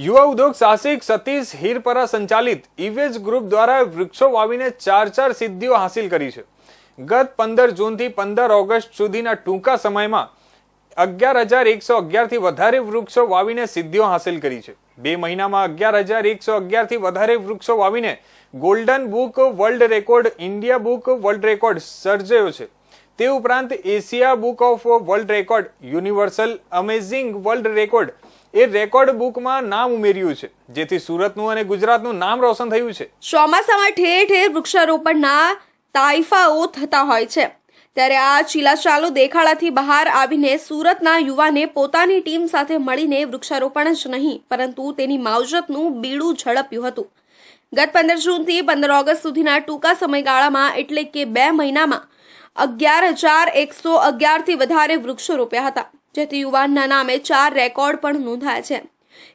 યુવા ઉદ્યોગ સાહસિક સતીશ હીરપરા સંચાલિત ઇવેજ ગ્રુપ દ્વારા વૃક્ષો વાવીને ચાર ચાર સિદ્ધિઓ હાંસિલ કરી છે. ગત પંદર જૂનથી પંદર ઓગસ્ટ સુધીના ટૂંકા સમયમાં અગિયાર હજાર એકસો અગિયારથી વધારે વૃક્ષો વાવીને સિદ્ધિઓ હાંસિલ કરી છે. બે મહિનામાં અગિયાર હજાર એકસો અગિયારથી વધારે વૃક્ષો વાવીને golden book world record India book world record સર્જાયો છે. તે ઉપરાંત Asia book of world record, universal amazing world record A record બુકમાં નામ ઉમેર્યું છે, જેથી સુરતનું અને ગુજરાતનું નામ રોશન થયું છે. ચોમાસામાં ઠેર ઠેર વૃક્ષારોપણના તાઇફાઓ થતા હોય છે. ત્યારે આ ચીલાચાલુ દેખાડાથી બહાર આવીને સુરતના યુવાને પોતાની ટીમ સાથે મળીને વૃક્ષારોપણ જ નહીં, પરંતુ તેની માવજતનું બીડું ઝડપ્યું હતું. ગત પંદર જૂનથી પંદર ઓગસ્ટ સુધીના ટૂંકા સમયગાળામાં એટલે કે બે મહિનામાં અગિયાર હજાર એકસો અગિયારથી વધારે વૃક્ષો રોપ્યા હતા, જેથી યુવાનના નામે ચાર રેકોર્ડ પણ નોંધાયા છે.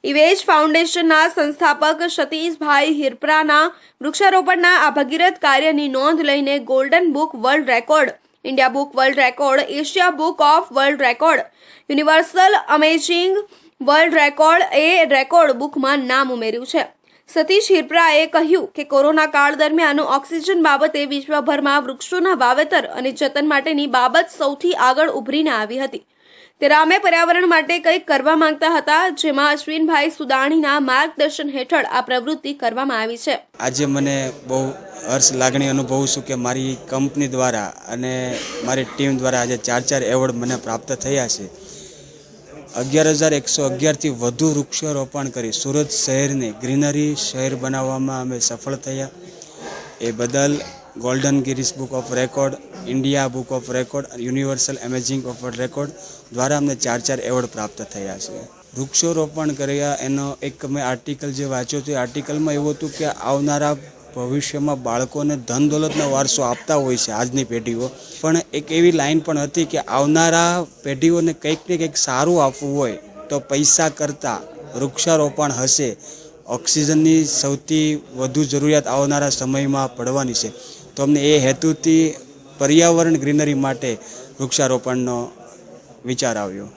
ઇવેજ ફાઉન્ડેશનના સંસ્થાપક સતીશભાઈ હિરપરાના વૃક્ષારોપણના આ ભગીરથ કાર્યની નોંધ લઈને golden book world record, India book world record, Asia book of world record, universal amazing world record A record બુકમાં નામ ઉમેર્યું છે. સતીશ હિરપરાએ કહ્યું કે કોરોના કાળ દરમિયાન ઓક્સિજન બાબતે વિશ્વભરમાં વૃક્ષોના વાવેતર અને જતન માટેની બાબત સૌથી આગળ ઉભરીને આવી હતી. ત્યારે અમે પર્યાવરણ માટે કંઈક કરવા માંગતા હતા, જેમાં અશ્વિનભાઈ સુદાણીના માર્ગદર્શન હેઠળ આ પ્રવૃત્તિ કરવામાં આવી છે. આજે મને બહુ હર્ષ લાગણી અનુભવું છું કે મારી કંપની દ્વારા અને મારી ટીમ દ્વારા આજે ચાર ચાર એવોર્ડ મને પ્રાપ્ત થયા છે. અગિયાર હજાર એકસો અગિયારથી વધુ વૃક્ષારોપણ કરી સુરત શહેરને ગ્રીનરી શહેર બનાવવામાં અમે સફળ થયા. એ બદલ golden ગિરીસ book of record, India book of record, universal amazing of record દ્વારા અમને ચાર ચાર એવોર્ડ પ્રાપ્ત થયા છે. વૃક્ષોરોપણ કર્યા એનો એક મેં આર્ટિકલ જે વાંચ્યો હતો, એ આર્ટિકલમાં એવું હતું કે આવનારા ભવિષ્યમાં બાળકોને ધન દોલતનો વારસો આપતા હોય છે આજની પેઢીઓ. પણ એક એવી લાઈન પણ હતી કે આવનારા પેઢીઓને કંઈક ને કંઈક સારું આપવું હોય તો પૈસા કરતાં વૃક્ષારોપણ હશે. ઓક્સિજનની સૌથી વધુ જરૂરિયાત આવનારા સમયમાં પડવાની છે. તો અમને એ હેતુથી પર્યાવરણ ગ્રીનરી માટે વૃક્ષારોપણનો વિચાર આવ્યો.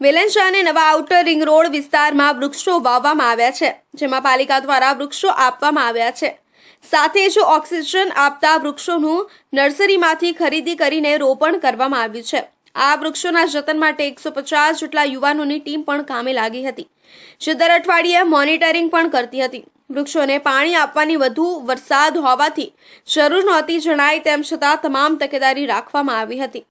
વેલેન્સા અને નવા આઉટર રિંગ રોડ વિસ્તારમાં વૃક્ષો વાવવામાં આવ્યા છે, જેમાં પાલિકા દ્વારા વૃક્ષો આપવામાં આવ્યા છે. સાથે જ ઓક્સિજન આપતા વૃક્ષોનું નર્સરીમાંથી ખરીદી કરીને રોપણ કરવામાં આવ્યું છે. આ વૃક્ષોના જતન માટે એકસો પચાસ જેટલા યુવાનોની ટીમ પણ કામે લાગી હતી. જે દર અઠવાડિયે મોનિટરિંગ પણ કરતી હતી. વૃક્ષોને પાણી આપવાની વધુ વરસાદ હોવાથી જરૂર નહોતી જણાય તેમ છતાં તમામ તકેદારી રાખવામાં આવી હતી.